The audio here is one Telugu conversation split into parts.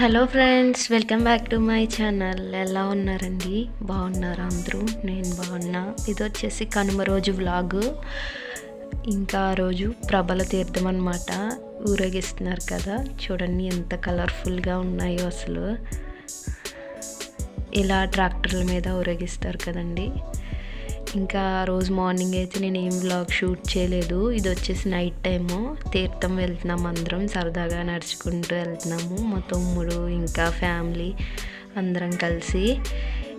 Hello friends welcome back to my channel ఎలా ఉన్నారండి? బాగున్నారా అందరూ? నేను బాగున్నా. ఇది వచ్చేసి కనుమ రోజు వ్లాగ్ ఇంకా ఆ రోజు ప్రబల తీర్థం అనమాట ఊరేగిస్తున్నారు కదా. చూడండి ఎంత కలర్ఫుల్గా ఉన్నాయో అసలు. ఇలా ట్రాక్టర్ల మీద ఊరేగిస్తారు కదండి. ఇంకా ఆ రోజు మార్నింగ్ అయితే నేను ఏం బ్లాగ్ షూట్ చేయలేదు. ఇది వచ్చేసి నైట్ టైము తీర్థం వెళ్తున్నాం అందరం సరదాగా నడుచుకుంటూ వెళ్తున్నాము. మా తమ్ముడు ఇంకా ఫ్యామిలీ అందరం కలిసి.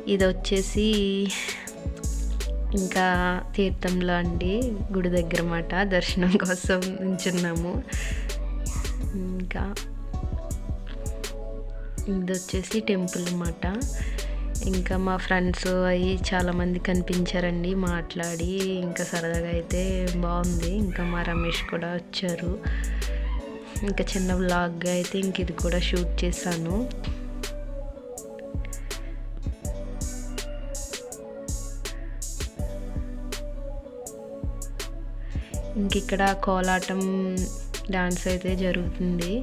ఇది వచ్చేసి ఇంకా తీర్థంలో అండి గుడి దగ్గర మాట దర్శనం కోసం నించున్నాము. ఇంకా ఇది వచ్చేసి టెంపుల్ అన్నమాట. ఇంకా మా ఫ్రెండ్స్ అవి చాలామంది కనిపించారండి మాట్లాడి ఇంకా సరదాగా అయితే బాగుంది. ఇంకా మా రమేష్ కూడా వచ్చారు. ఇంకా చిన్న వ్లాగ్గా అయితే ఇంక ఇది కూడా షూట్ చేశాను. ఇంక ఇక్కడ కోలాటం డాన్స్ అయితే జరుగుతుంది.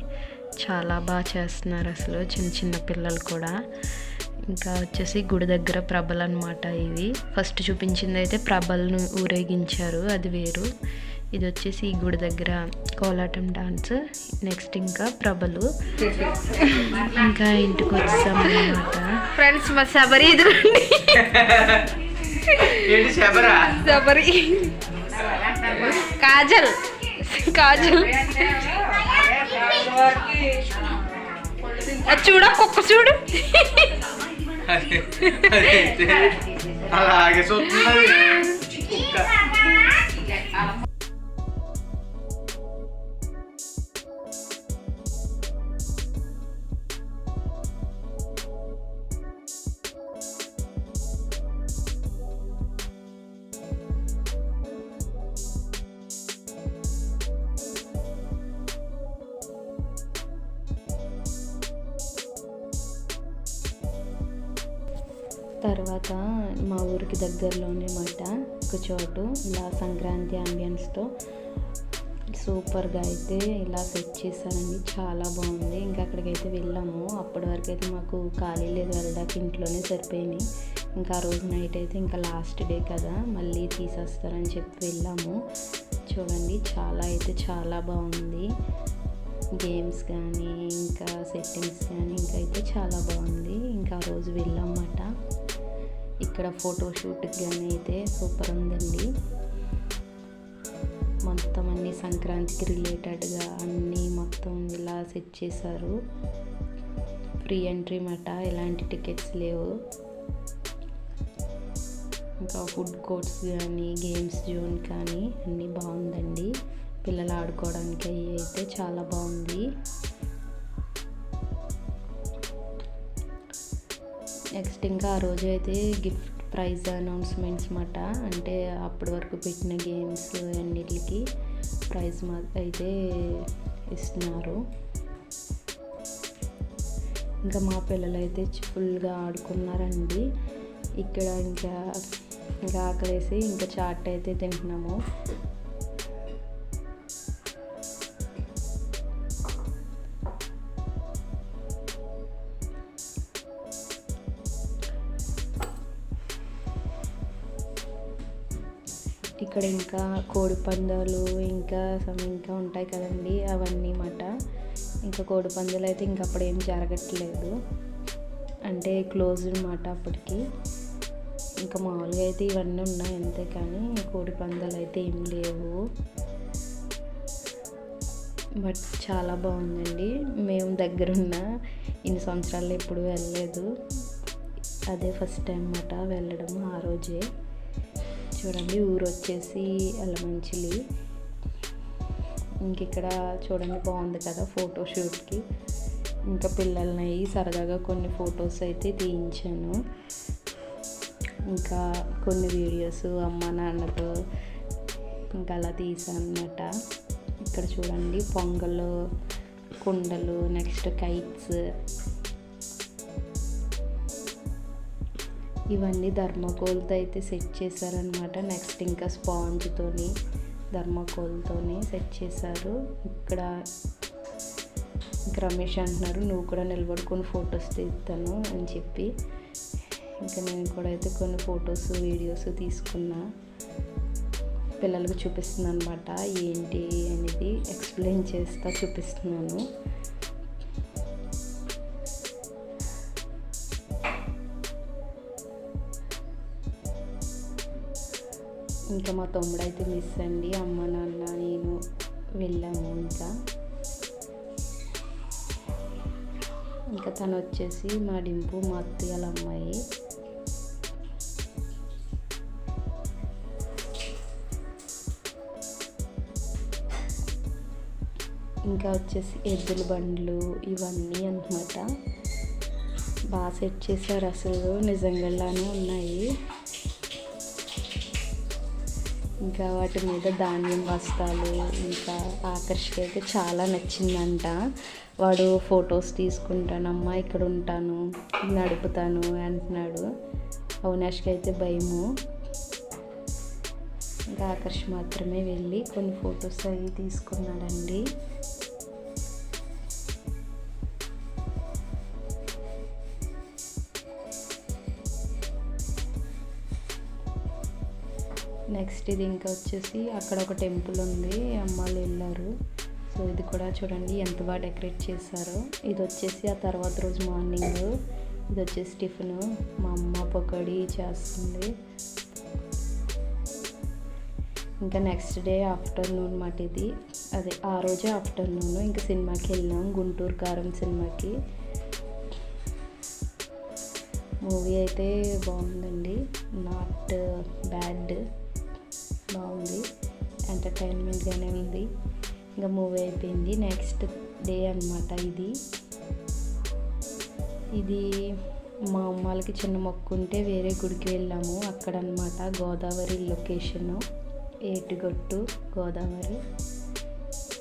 చాలా బాగా చేస్తున్నారు అసలు చిన్న చిన్న పిల్లలు కూడా. ఇంకా వచ్చేసి గుడి దగ్గర ప్రభలు అనమాట ఇవి. ఫస్ట్ చూపించింది అయితే ప్రభలను ఊరేగించారు అది వేరు. ఇది వచ్చేసి ఈ గుడి దగ్గర కోలాటం డాన్స్ నెక్స్ట్ ఇంకా ప్రభలు. ఇంకా ఇంటికి వచ్చాము అనమాట ఫ్రెండ్స్ మా శబరి ఏంటి శబరా? కాజల్. కాజల్. అది చూడ కుక్క చూడు. అలాగే చూస్తున్నది తర్వాత మా ఊరికి దగ్గరలోనే మాట ఒక చోటు. ఇలా సంక్రాంతి అంబియన్స్తో సూపర్గా అయితే ఇలా సెట్ చేశారండి. చాలా బాగుంది. ఇంకా అక్కడికైతే వెళ్ళాము. అప్పటి వరకు అయితే మాకు ఖాళీ లేదు. వెళ్ళడానికి ఇంట్లోనే సరిపోయినాయి ఇంకా ఆ రోజు నైట్ అయితే ఇంకా లాస్ట్ డే కదా. మళ్ళీ తీసేస్తారని చెప్పి వెళ్ళాము. చూడండి చాలా అయితే చాలా బాగుంది. గేమ్స్ కానీ ఇంకా సెట్టింగ్స్ కానీ ఇంకా అయితే చాలా బాగుంది. ఇంకా ఆ రోజు వెళ్ళామన్నమాట ఇక్కడ ఫోటోషూట్కి కానీ అయితే సూపర్ ఉందండి. మొత్తం అన్ని సంక్రాంతికి రిలేటెడ్గా అన్నీ మొత్తం ఇలా సెట్ చేశారు. ఫ్రీ ఎంట్రీ మాట ఎలాంటి టికెట్స్ లేవు. ఇంకా ఫుడ్ కోర్ట్స్ కానీ గేమ్స్ జోన్ కానీ అన్నీ బాగుందండి. పిల్లలు ఆడుకోవడానికి అవి అయితే చాలా బాగుంది. నెక్స్ట్ ఇంకా ఆ రోజు అయితే గిఫ్ట్ ప్రైజ్ అనౌన్స్మెంట్స్ మాట. అంటే అప్పటి వరకు పెట్టిన గేమ్స్ అన్నిటికి ప్రైజ్ మా అయితే ఇస్తున్నారు. ఇంకా మా పిల్లలు అయితే ఫుల్గా ఆడుకున్నారండి. ఇక్కడ ఇంకా ఇంకా ఆకలేసి ఇంకా చాట్ అయితే తింటున్నాము. ఇంకా కోడిపందాలు ఇంకా సమ్ ఇంకా ఉంటాయి కదండి అవన్నీ మాట ఇంకా కోడిపందాలు అయితే ఇంకా అప్పుడు ఏం జరగట్లేదు. అంటే క్లోజ్ మాట అప్పటికి. ఇంకా మామూలుగా అయితే ఇవన్నీ ఉన్నాయి అంతే కానీ కోడి పందాలు అయితే ఏం లేవు. బట్ చాలా బాగుందండి. మేము దగ్గరున్న ఇన్ని సంవత్సరాలు ఎప్పుడు వెళ్ళలేదు. అదే ఫస్ట్ టైం మాట వెళ్ళడం ఆ రోజే. చూడండి ఊరు వచ్చేసి ఎలమంచిలి ఇంక ఇక్కడ చూడండి బాగుంది కదా ఫోటోషూట్కి. ఇంకా పిల్లల్ని సరదాగా కొన్ని ఫొటోస్ అయితే తీయించాను. ఇంకా కొన్ని వీడియోస్ అమ్మ నాన్నతో ఇంకా అలా తీసాను అనమాట ఇక్కడ చూడండి పొంగలు కుండలు నెక్స్ట్ కైట్స్. ఇవన్నీ ధర్మకోల్తో అయితే సెట్ చేశారనమాట నెక్స్ట్ ఇంకా స్పాంజ్తోని ధర్మకోల్తోని సెట్ చేశారు. ఇక్కడ ఇంకా రమేష్ అంటున్నారు నువ్వు కూడా నిలబడుకొని ఫొటోస్ తీస్తాను అని చెప్పి. ఇంకా నేను కూడా అయితే కొన్ని ఫొటోస్ వీడియోస్ తీసుకున్నా. పిల్లలకు చూపిస్తున్నాను అనమాట ఏంటి అనేది ఎక్స్ప్లెయిన్ చేస్తా చూపిస్తున్నాను. ఇంకా మా తమ్ముడు అయితే మిస్ అండి. అమ్మ నాన్న నేను వెళ్ళాము ఇంకా. ఇంకా తను వచ్చేసి మా డింపు మా అత్తయ్యల అమ్మాయి. ఇంకా వచ్చేసి ఎద్దుల బండ్లు ఇవన్నీ అనమాట బాగా సెట్ చేశారు అసలు. నిజంగానే ఉన్నాయి. ఇంకా వాటి మీద ధాన్యం బస్తాలు ఇంకా ఆకర్షకి అయితే చాలా నచ్చిందంట. వాడు ఫొటోస్ తీసుకుంటానమ్మా ఇక్కడ ఉంటాను నడుపుతాను అంటున్నాడు. అవినాష్కి అయితే భయము. ఇంకా ఆకర్ష్ మాత్రమే వెళ్ళి కొన్ని ఫొటోస్ అవి తీసుకున్నాడండి. నెక్స్ట్ ఇది ఇంకా వచ్చేసి అక్కడ ఒక టెంపుల్ ఉంది అమ్మాయిలు వెళ్ళారు. సో ఇది కూడా చూడండి ఎంత బాగా డెకరేట్ చేశారో. ఇది వచ్చేసి ఆ తర్వాత రోజు మార్నింగ్. ఇది వచ్చేసి టిఫిన్. మా అమ్మ పకోడీ చేస్తుంది. ఇంకా నెక్స్ట్ డే ఆఫ్టర్నూన్ మాట ఇది. అదే ఆ రోజే ఆఫ్టర్నూన్. ఇంకా సినిమాకి వెళ్ళాం గుంటూరు కారం సినిమాకి. మూవీ అయితే బాగుందండి. Not bad. బాగుంది. ఎంటర్టైన్మెంట్గానే ఉంది. ఇంకా మూవీ అయిపోయింది. నెక్స్ట్ డే అనమాట ఇది. ఇది మా అమ్మాలకి చిన్న మొక్కు ఉంటే వేరే గుడికి వెళ్ళాము. అక్కడ అనమాట గోదావరి లొకేషను ఏటుగొట్టు గోదావరి.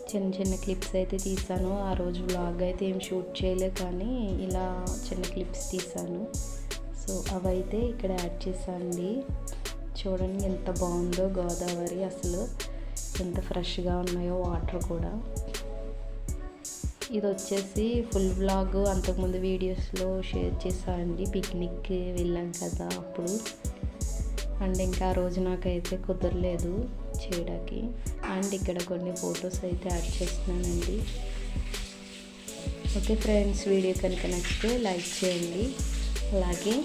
చిన్న చిన్న క్లిప్స్ అయితే తీసాను. ఆ రోజు వ్లాగ్ అయితే ఏం షూట్ చేయలే కానీ ఇలా చిన్న క్లిప్స్ తీసాను. సో అవైతే ఇక్కడ యాడ్ చేశానండి. చూడండి ఎంత బాగుందో గోదావరి అసలు. ఎంత ఫ్రెష్గా ఉన్నాయో వాటర్ కూడా. ఇది వచ్చేసి ఫుల్ బ్లాగ్ అంతకుముందు వీడియోస్లో షేర్ చేశానండి పిక్నిక్కి వెళ్ళాం కదా అప్పుడు. అండ్ ఇంకా ఆ రోజు నాకైతే కుదరలేదు చేయడానికి. అండ్ ఇక్కడ కొన్ని ఫొటోస్ అయితే యాడ్ చేస్తున్నానండి. ఓకే ఫ్రెండ్స్ వీడియో కనుక నచ్చితే లైక్ చేయండి. అలాగే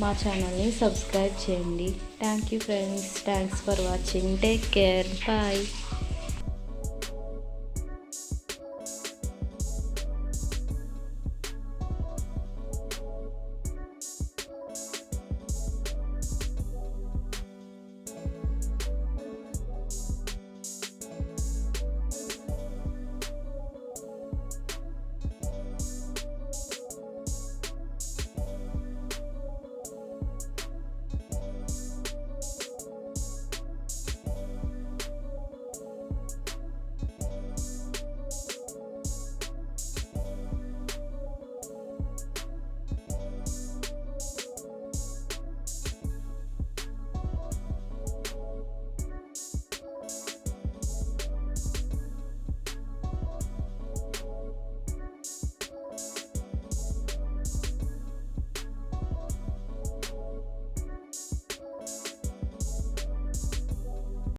మా ఛానల్ని సబ్స్క్రైబ్ చేయండి. Thank you friends thanks for watching take care bye